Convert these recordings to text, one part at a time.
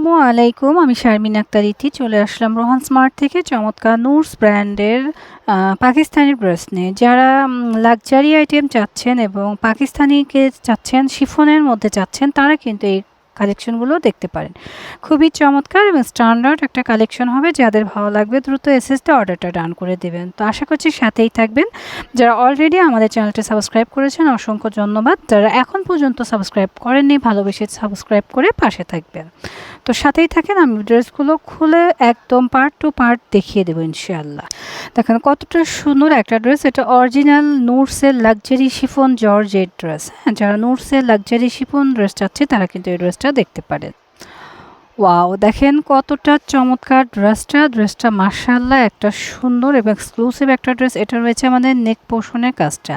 আসসালামু আলাইকুম, আমি শারমিন আক্তার ইতি, চলে আসলাম রোহান স্মার্ট থেকে, চমৎকার নুরস ব্র্যান্ডের পাকিস্তানি নিয়ে। যারা লাক্সারি আইটেম চাচ্ছেন এবং পাকিস্তানিকে চাচ্ছেন, শিফনের মধ্যে চাচ্ছেন, তারা কিন্তু এই কালেকশনগুলো দেখতে পারেন। খুবই চমৎকার এবং স্ট্যান্ডার্ড একটা কালেকশন হবে, যাদের ভালো লাগবে দ্রুত এসএসতে অর্ডারটা ডান করে দেবেন। তো আশা করছি সাথেই থাকবেন। যারা অলরেডি আমাদের চ্যানেলটি সাবস্ক্রাইব করেছেন, অসংখ্য ধন্যবাদ। যারা এখন পর্যন্ত সাবস্ক্রাইব করেননি, ভালোবেসে সাবস্ক্রাইব করে পাশে থাকবেন। তো সাথেই থাকেন, আমি ড্রেসগুলো খুলে একদম পার্ট টু পার্ট দেখিয়ে দেবো ইনশাআল্লাহ। দেখেন কতটা সুন্দর একটা ড্রেস, এটা অরিজিনাল নুরসের লাক্সারি শিফন জর্জের ড্রেস হ্যাঁ যারা নুরসের লাক্সারি শিফন ড্রেস চাচ্ছে, তারা কিন্তু এই ড্রেসটা দেখতে পারেন। ওয়াও দেখেন কতটা চমৎকার ড্রেসটা ড্রেসটা মার্শাল্লাহ একটা সুন্দর এবং এক্সক্লুসিভ একটা ড্রেস এটা রয়েছে আমাদের নেক পোষণের কাজটা।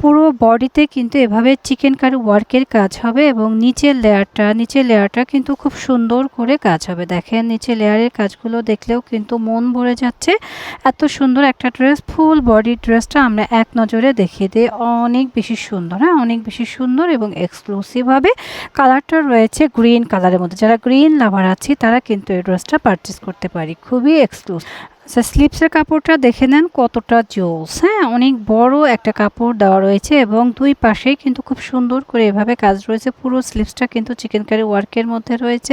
পুরো বডিতে কিন্তু এভাবে চিকেন কারি ওয়ার্কের কাজ হবে এবং নিচের লেয়ারটা নিচের লেয়ারটা কিন্তু খুব সুন্দর করে কাজ হবে। দেখেন, নিচের লেয়ারের কাজগুলো দেখলেও কিন্তু মন ভরে যাচ্ছে। এত সুন্দর একটা ড্রেস ফুল বডি ড্রেসটা আমরা এক নজরে দেখিয়ে দিই। অনেক বেশি সুন্দর হ্যাঁ? অনেক বেশি সুন্দর এবং এক্সক্লুসিভ হবে কালারটা রয়েছে গ্রিন কালারের মধ্যে। যারা গ্রিন লাভার আছে, তারা কিন্তু এই ড্রেসটা পারচেস করতে পারি। খুবই এক্সক্লুসিভ আচ্ছা স্লিপসের কাপড়টা দেখে নেন কতটা জোস। হ্যাঁ অনেক বড় একটা কাপড় দেওয়া রয়েছে এবং দুই পাশেই কিন্তু খুব সুন্দর করে এভাবে কাজ রয়েছে। পুরো স্লিপসটা কিন্তু চিকেন কারি ওয়ার্কের মধ্যে রয়েছে।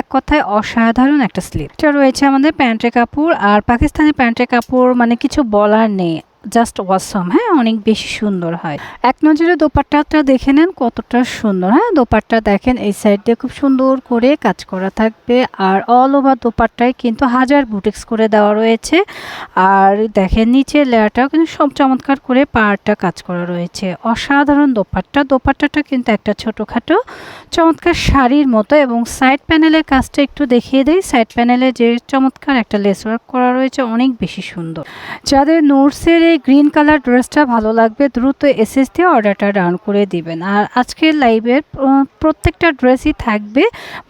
এক কথায় অসাধারণ একটা স্লিপটা রয়েছে আমাদের প্যান্টের কাপড়। আর পাকিস্তানি প্যান্টের কাপড় মানে কিছু বলার নেই। জাস্ট ওয়াসম হ্যাঁ অনেক বেশি সুন্দর হয়। এক নজরে দোপাট্টাটা দেখে নেন, কতটা সুন্দর হ্যাঁ দোপাট্টা দেখেন, এই সাইড দিয়ে খুব সুন্দর করে কাজ করা থাকবে। আর অল ওভার দোপাট্টায় কিন্তু হাজার বুটিক্স করে দেওয়া রয়েছে। আর দেখেন, নিচের লেয়ারটাও কিন্তু সব চমৎকার করে পাহাড়টা কাজ করা রয়েছে। অসাধারণ দোপাট্টা। দোপাট্টাটা কিন্তু একটা ছোটোখাটো, চমৎকার শাড়ির মতো এবং সাইড প্যানেলের কাজটা একটু দেখিয়ে দেই। সাইড প্যানেলে যে চমৎকার একটা লেস ওয়ার্ক করা রয়েছে, অনেক বেশি সুন্দর। যাদের নোটসের এই গ্রিন কালার ড্রেসটা ভালো লাগবে, দ্রুত এসএস দিয়ে অর্ডারটা ডাউন করে দিবেন। আর আজকের লাইভের প্রত্যেকটা ড্রেসই থাকবে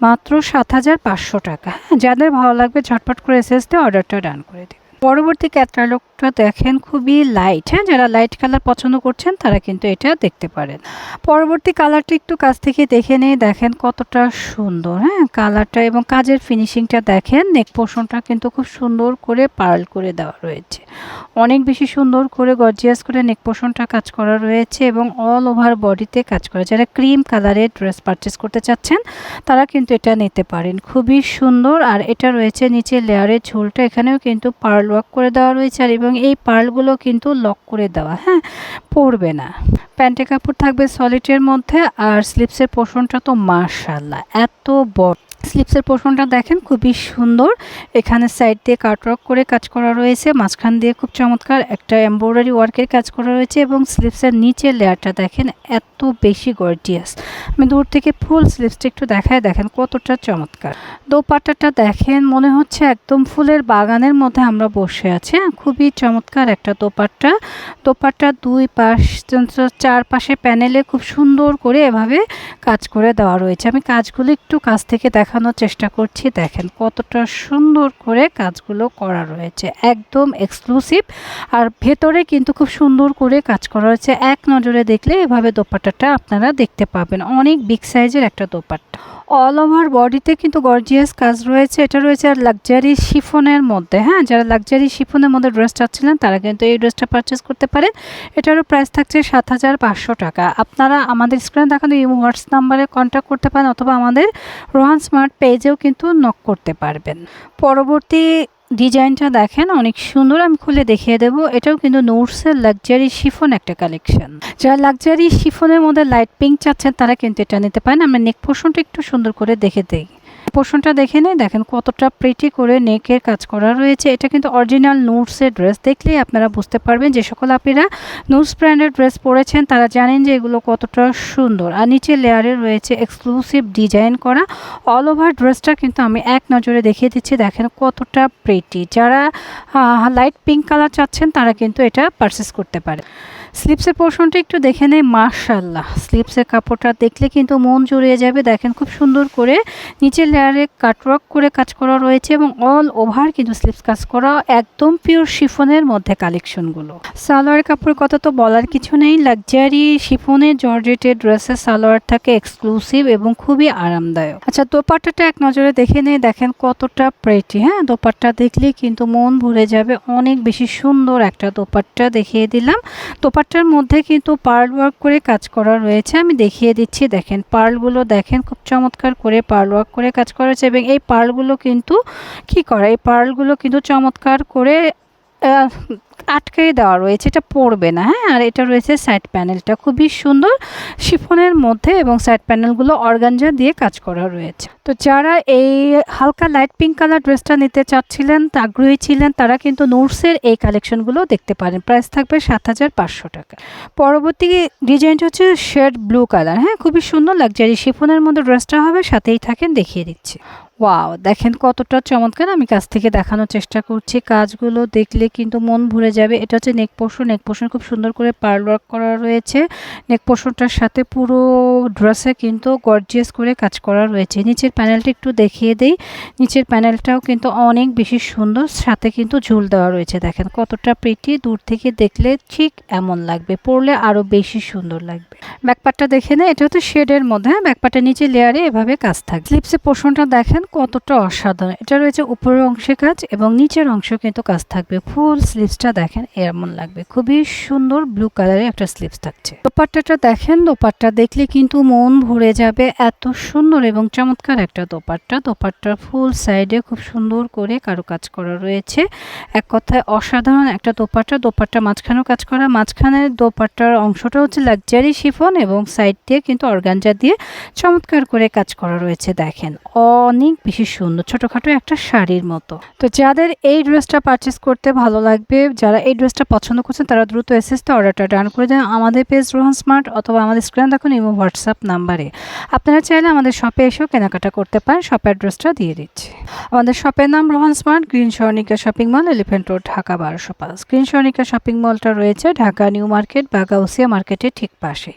মাত্র সাত হাজার পাঁচশো টাকা। হ্যাঁ যাদের ভালো লাগবে ঝটপট করে এসএস দিয়ে অর্ডারটা ডাউন করে দিবেন। পরবর্তী ক্যাটালগটা দেখেন খুবই লাইট হ্যাঁ? যারা লাইট কালার পছন্দ করছেন, তারা কিন্তু এটা দেখতে পারেন। পরবর্তী কালারটা একটু কাছ থেকে দেখে নিয়ে দেখেন কতটা সুন্দর হ্যাঁ? কালারটা এবং কাজের ফিনিশিংটা দেখেন নেক পোর্শনটা কিন্তু খুব সুন্দর করে পার্ল করে দেওয়া রয়েছে। অনেক বেশি সুন্দর করে গর্জিয়াস করে নেক পোর্শনটা কাজ করা রয়েছে এবং অল ওভার বডিতে কাজ করা। যারা ক্রিম কালারের ড্রেস পারচেস করতে চাচ্ছেন, তারা কিন্তু এটা নিতে পারেন। খুবই সুন্দর, আর এটা রয়েছে নিচে লেয়ারের ঝোলটা, এখানেও কিন্তু পার্ল ওয়ার্ক করে দেওয়া রয়েছে। আর এবং এই পার্লগুলো কিন্তু লক করে দেওয়া হ্যাঁ? পড়বে না। প্যান্টে কাপড় থাকবে সলিটের মধ্যে আর স্লিপসের পোষণটা তো মার্শাল্লাহ এত বড়। স্লিপসের পোর্শনটা দেখেন খুবই সুন্দর। এখানে সাইড দিয়ে কাটওয়ার্ক করে কাজ করা রয়েছে, মাঝখান দিয়ে খুব চমৎকার একটা এমব্রয়ডারি ওয়ার্কের কাজ করা রয়েছে এবং স্লিপসের নিচের লেয়ারটা দেখেন এত বেশি গর্জিয়াস আমি দূর থেকে ফুল স্লিপসটা একটু দেখায় দেখেন কতটা চমৎকার। দোপাট্টাটা দেখেন, মনে হচ্ছে একদম ফুলের বাগানের মধ্যে আমরা বসে আছি। খুবই চমৎকার একটা দোপাট্টা। দোপাট্টা দুই পাশ, চার পাশে প্যানেলে খুব সুন্দর করে এভাবে কাজ করে দেওয়া রয়েছে। আমি কাজগুলো একটু কাছ থেকে দেখানোর চেষ্টা করছি। দেখেন কতটা সুন্দর করে কাজগুলো করা রয়েছে। একদম এক্সক্লুসিভ আর ভেতরে কিন্তু খুব সুন্দর করে কাজ করা রয়েছে। এক নজরে দেখলে এভাবে দোপাট্টাটা আপনারা দেখতে পাবেন। অনেক বিগ সাইজের একটা দোপাট্টা। অল ওভার বডিতে কিন্তু গর্জিয়াস কাজ রয়েছে। এটা রয়েছে আর লাক্সারি শিফনের মধ্যে হ্যাঁ? যারা লাক্সারি শিফনের মধ্যে ড্রেস চাচ্ছিলেন, তারা কিন্তু এই ড্রেসটা পারচেস করতে পারেন। এটারও প্রাইস থাকছে সাত হাজার পাঁচশো টাকা। আপনারা আমাদের স্ক্রিনে দেখানো এই হোয়াটস নাম্বারে কন্ট্যাক্ট করতে পারেন অথবা আমাদের রোহান স্মার্ট পেজেও কিন্তু নক করতে পারবেন। পরবর্তী ডিজাইনটা দেখেন, অনেক সুন্দর। আমি খুলে দেখিয়ে দেব। এটাও কিন্তু নোটসের লাক্সারি শিফন একটা কালেকশন যারা লাক্সারি শিফনের মধ্যে লাইট পিঙ্ক চাচ্ছেন, তারা কিন্তু এটা নিতে পারেন। আমরা নেক পোর্শনটা একটু সুন্দর করে দেখে দিই। পোর্শনটা দেখে নেই দেখেন কতটা প্রিটি করে নেকের কাজ করা রয়েছে। এটা কিন্তু অরিজিনাল নোটসের ড্রেস দেখলেই আপনারা বুঝতে পারবেন যে সকল আপনারা নোটস ব্র্যান্ডের ড্রেস পরেছেন। তারা জানেন যে এগুলো কতটা সুন্দর। আর নিচে লেয়ারে রয়েছে এক্সক্লুসিভ ডিজাইন করা। অল ওভার ড্রেসটা কিন্তু আমি এক নজরে দেখিয়ে দিচ্ছি। দেখেন কতটা প্রিটি যারা লাইট পিঙ্ক কালার চাচ্ছেন, তারা কিন্তু এটা পারচেস করতে পারে। স্লিপসের পোর্শনটা একটু দেখে নেই মার্শাল্লাহ স্লিপসের কাপড়টা দেখলে কিন্তু মন জুড়িয়ে যাবে। দেখেন খুব সুন্দর করে নিচের লেয়ারে কাটওয়ার্ক করে কাজ করা রয়েছে এবং অল ওভার কিন্তু স্লিপস কাজ করা একদম পিওর শিফনের মধ্যে কালেকশনগুলো সালোয়ার কাপড়ের কথা তো বলার কিছু নেই। লাক্সারি শিফনের জর্জেটের ড্রেসের সালোয়ার থাকে এক্সক্লুসিভ এবং খুবই আরামদায়ক। আচ্ছা দোপাট্টাটা এক নজরে দেখে নেই। দেখেন কতটা প্রেটি হ্যাঁ? দোপাট্টা দেখলে কিন্তু মন ভরে যাবে। অনেক বেশি সুন্দর একটা দোপাট্টা দেখিয়ে দিলাম। দোপাট্টার মধ্যে কিন্তু পার্ল ওয়ার্ক করে কাজ করা রয়েছে। আমি দেখিয়ে দিচ্ছি, দেখেন, পার্লগুলো দেখেন, খুব চমৎকার করে পার্ল ওয়ার্ক করে কাজ করা হয়েছে এবং এই পার্লগুলো কিন্তু কি করা? এই পার্লগুলো কিন্তু চমৎকার করে আটকে দেওয়া রয়েছে, এটা পড়বে না হ্যাঁ? আর এটা রয়েছে সাইড প্যানেলটা খুবই সুন্দর শিফনের মধ্যে এবং সাইড প্যানেলগুলো অর্গানজা দিয়ে কাজ করা রয়েছে। তো যারা এই হালকা লাইট পিঙ্ক কালার ড্রেসটা নিতে চাচ্ছিলেন, আগ্রহী ছিলেন, তারা কিন্তু নোটসের এই কালেকশনগুলো দেখতে পারেন। প্রাইস থাকবে সাত হাজার পাঁচশো টাকা। পরবর্তী ডিজাইনটা হচ্ছে শেড ব্লু কালার হ্যাঁ? খুবই সুন্দর লাগজারি শিফনের মধ্যে ড্রেসটা হবে, সাথেই থাকেন, দেখিয়ে দিচ্ছি। ওয়াও, দেখেন কতটা চমৎকার। আমি কাছ থেকে দেখানোর চেষ্টা করছি। কাজগুলো দেখলে কিন্তু মন ভরে যাবে। এটা হচ্ছে নেক পোর্শন নেক পোর্শন খুব সুন্দর করে পার্ল ওয়ার্ক করা রয়েছে। নেক পোর্শনটার সাথে পুরো ড্রেসে কিন্তু গর্জিয়াস করে কাজ করা রয়েছে। নিচের প্যানেলটা একটু দেখিয়ে দেই। নিচের প্যানেলটাও কিন্তু অনেক বেশি সুন্দর। সাথে কিন্তু ঝুল দেওয়া রয়েছে। দেখেন কতটা প্রিটি দূর থেকে দেখলে ঠিক এমন লাগবে। পরলে আরও বেশি সুন্দর লাগবে। ব্যাকপারটা দেখে না এটা হচ্ছে শেডের মধ্যে। হ্যাঁ ব্যাকপারটা নিচে লেয়ারে এভাবে কাজ থাকে স্লিপসের পোর্শনটা দেখেন কতটা অসাধারণ। এটা রয়েছে উপরের অংশে কাজ এবং নিচের অংশ কিন্তু কাজ থাকবে। ফুল স্লিপসটা দেখেন, এমন লাগবে। খুবই সুন্দর ব্লু কালারের একটা স্লিপস থাকছে। দোপাট্টাটা দেখেন, দোপাট্টা দেখলে কিন্তু মন ভরে যাবে। এত সুন্দর এবং চমৎকার একটা দোপাট্টা। দোপাট্টার ফুল সাইডে খুব সুন্দর করে কারও কাজ করা রয়েছে। এক কথায় অসাধারণ একটা দোপাট্টা। দোপাট্টা মাঝখানেও কাজ করা। মাঝখানের দোপাট্টার অংশটা হচ্ছে লাক্সারি শিফন এবং সাইড দিয়ে কিন্তু অর্গানজা দিয়ে চমৎকার করে কাজ করা রয়েছে। দেখেন, অনেক বেশি সুন্দর, ছোটোখাটো একটা শাড়ির মতো। তো যাদের এই ড্রেসটা পারচেস করতে ভালো লাগবে, যারা এই ড্রেসটা পছন্দ করছেন, তারা দ্রুত এসএসতে অর্ডারটা ডান করে দেন আমাদের পেজ রোহন স্মার্ট অথবা আমাদের স্ক্রিন দেখুন এবং হোয়াটসঅ্যাপ নাম্বারে আপনারা চাইলে আমাদের শপে এসেও কেনাকাটা করতে পারেন শপ অ্যাড্রেসটা দিয়ে দিচ্ছি। আমাদের শপের নাম Rohan Smart Green Swarnika shopping mall Elephant Road Dhaka, বারোশো পাঁচ। গ্রিন স্বর্ণিকা শপিং মলটা রয়েছে ঢাকা নিউ মার্কেট বা গাউসিয়া মার্কেটের ঠিক পাশে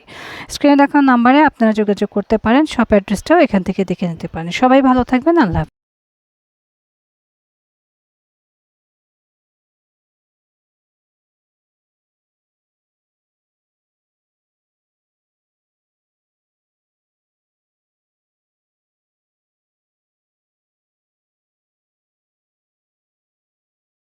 স্ক্রিনে দেখানো নাম্বারে আপনারা যোগাযোগ করতে পারেন শপ অ্যাড্রেসটাও এখান থেকে দেখে নিতে পারেন। সবাই ভালো থাকবেন। আল্লাহ হাফেজ।